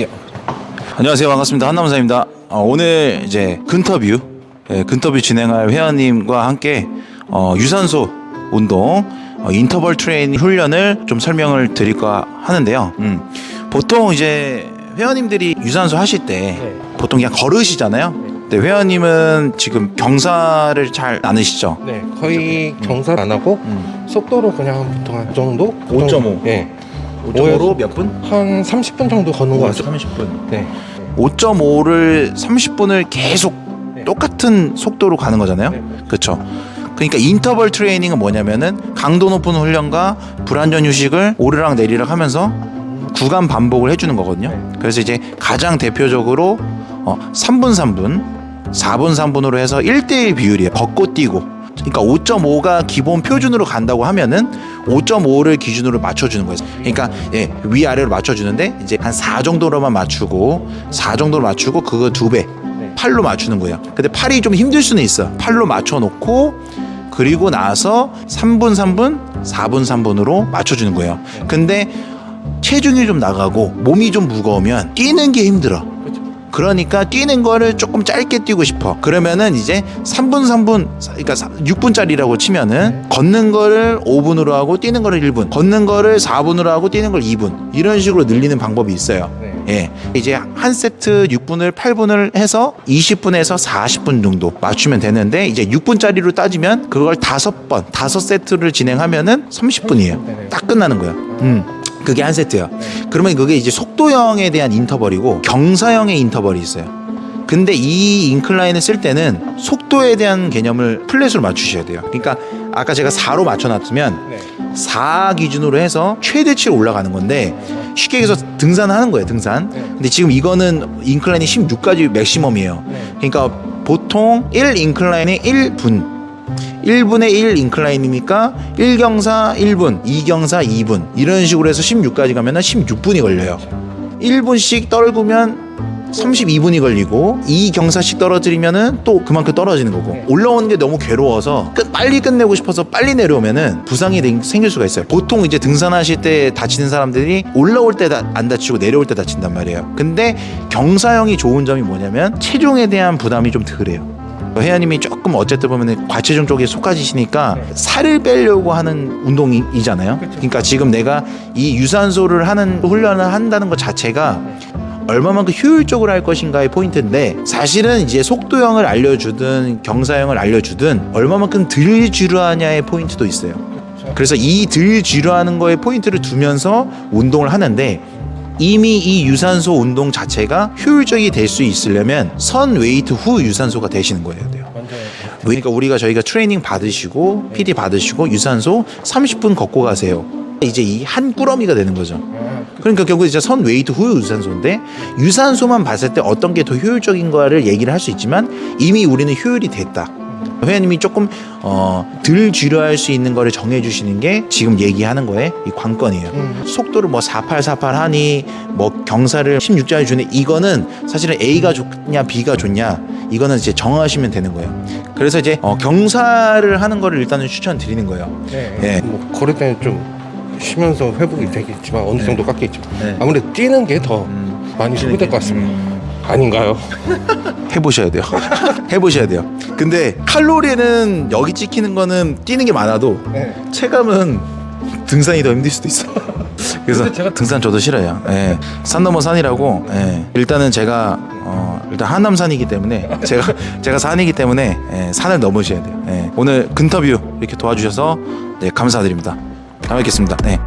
예. 안녕하세요 반갑습니다 한남사입니다 어, 오늘 이제 근터뷰 예, 근터뷰 진행할 회원님과 함께 어, 유산소 운동 어, 인터벌 트레이닝 훈련을 좀 설명을 드릴까 하는데요 음, 보통 이제 회원님들이 유산소 하실 때 네. 보통 그냥 걸으시잖아요 근데 회원님은 지금 경사를 잘안 하시죠 네, 거의 경사 안 하고 음. 속도로 그냥 보통 한 정도? 5.5. 예. 5.5로 몇 분? 한 30분 정도 걷는 것 같아요. 30분 네. 5.5를 30분을 계속 네. 똑같은 속도로 가는 거잖아요. 네. 그렇죠. 그러니까 인터벌 트레이닝은 뭐냐면은 강도 높은 훈련과 불안전 휴식을 오르락 내리락 하면서 구간 반복을 해주는 거거든요. 네. 그래서 이제 가장 대표적으로 어, 3분 3분, 4분 3분으로 해서 1대1 비율이에요. 걷고 뛰고. 그러니까 5.5가 기본 표준으로 간다고 하면은 5.5를 기준으로 맞춰주는 거예요. 그러니까 예, 위아래로 맞춰주는데 이제 한 4 정도로만 맞추고 4 정도로 맞추고 그거 두 배. 네. 팔로 맞추는 거예요. 근데 팔이 좀 힘들 수는 있어. 팔로 맞춰놓고 그리고 나서 3분 3분, 4분 3분으로 맞춰주는 거예요. 근데 체중이 좀 나가고 몸이 좀 무거우면 뛰는 게 힘들어. 그러니까 뛰는 거를 조금 짧게 뛰고 싶어. 그러면은 이제 3분 3분 그러니까 6분짜리라고 치면은 걷는 거를 5분으로 하고 뛰는 거를 1분. 걷는 거를 4분으로 하고 뛰는 걸 2분. 이런 식으로 늘리는 방법이 있어요. 네. 예. 이제 한 세트 6분을 8분을 해서 20분에서 40분 정도 맞추면 되는데 이제 6분짜리로 따지면 그걸 다섯 번, 다섯 세트를 진행하면은 30분이에요. 네네. 딱 끝나는 거예요. 음. 그게 한 세트야. 네. 그러면 그게 이제 속도형에 대한 인터벌이고 경사형의 인터벌이 있어요. 근데 이 인클라인을 쓸 때는 속도에 대한 개념을 플랫으로 맞추셔야 돼요. 그러니까 아까 제가 4로 맞춰놨으면 네. 4 기준으로 해서 최대치로 올라가는 건데 쉽게 얘기해서 등산하는 거예요 등산 네. 근데 지금 이거는 인클라인이 16까지 맥시멈이에요 네. 그러니까 보통 1 인클라인이 1분 1분의 1 인클라인이니까 1경사 1분 2경사 2분 이런 식으로 해서 16까지 가면 은 16분이 걸려요 1분씩 떨구면 32분이 걸리고 2경사씩 떨어뜨리면은 또 그만큼 떨어지는 거고 네. 올라오는 게 너무 괴로워서 끝 빨리 끝내고 싶어서 빨리 내려오면은 부상이 생- 생길 수가 있어요. 보통 이제 등산하실 때 다치는 사람들이 올라올 때 안 다치고 내려올 때 다친단 말이에요. 근데 경사형이 좋은 점이 뭐냐면 체중에 대한 부담이 좀 덜해요. 회원님이 조금 어쨌든 보면 과체중 쪽에 속하시니까 네. 살을 빼려고 하는 운동이잖아요. 그러니까 지금 내가 이 유산소를 하는 훈련을 한다는 것 자체가 얼마만큼 효율적으로 할 것인가의 포인트인데 사실은 이제 속도형을 알려주든 경사형을 알려주든 얼마만큼 덜 지루하냐의 포인트도 있어요. 그래서 이 덜 지루하는 거에 포인트를 두면서 운동을 하는데 이미 이 유산소 운동 자체가 효율적이 될 수 있으려면 선 웨이트 후 유산소가 되시는 거예요. 그러니까 우리가 저희가 트레이닝 받으시고 PD 받으시고 유산소 30분 걷고 가세요. 이제 이 한 꾸러미가 되는 거죠. 아, 그러니까 결국 이제 선 웨이트 후 유산소인데 유산소만 봤을 때 어떤 게 더 효율적인가를 얘기를 할 수 있지만 이미 우리는 효율이 됐다. 회원님이 조금 어, 덜 지루할 수 있는 거를 정해 주시는 게 지금 얘기하는 거에 이 관건이에요. 음. 속도를 뭐 4848 하니 뭐 경사를 16짜리 주네 이거는 사실은 A가 좋냐 B가 좋냐 이거는 이제 정하시면 되는 거예요. 그래서 이제 어, 경사를 하는 거를 일단은 추천드리는 거예요. 네. 예. 뭐 걸을 때는 좀 쉬면서 회복이 되겠지만 어느 정도 깎겠지만 네. 아무래도 뛰는 게 더 음, 많이 소비될 것 같습니다. 음. 아닌가요? 해보셔야 돼요. 해보셔야 돼요. 근데 칼로리는 여기 찍히는 거는 뛰는 게 많아도 네. 체감은 등산이 더 힘들 수도 있어. 그래서 근데 제가- 등산 저도 싫어요. 예. 산 넘어 산이라고. 예. 일단은 제가 어, 일단 한남산이기 때문에 제가 제가 산이기 때문에 예, 산을 넘으셔야 돼요. 예. 오늘 근터뷰 이렇게 도와주셔서 네, 감사드립니다. 다음에 뵙겠습니다. 네.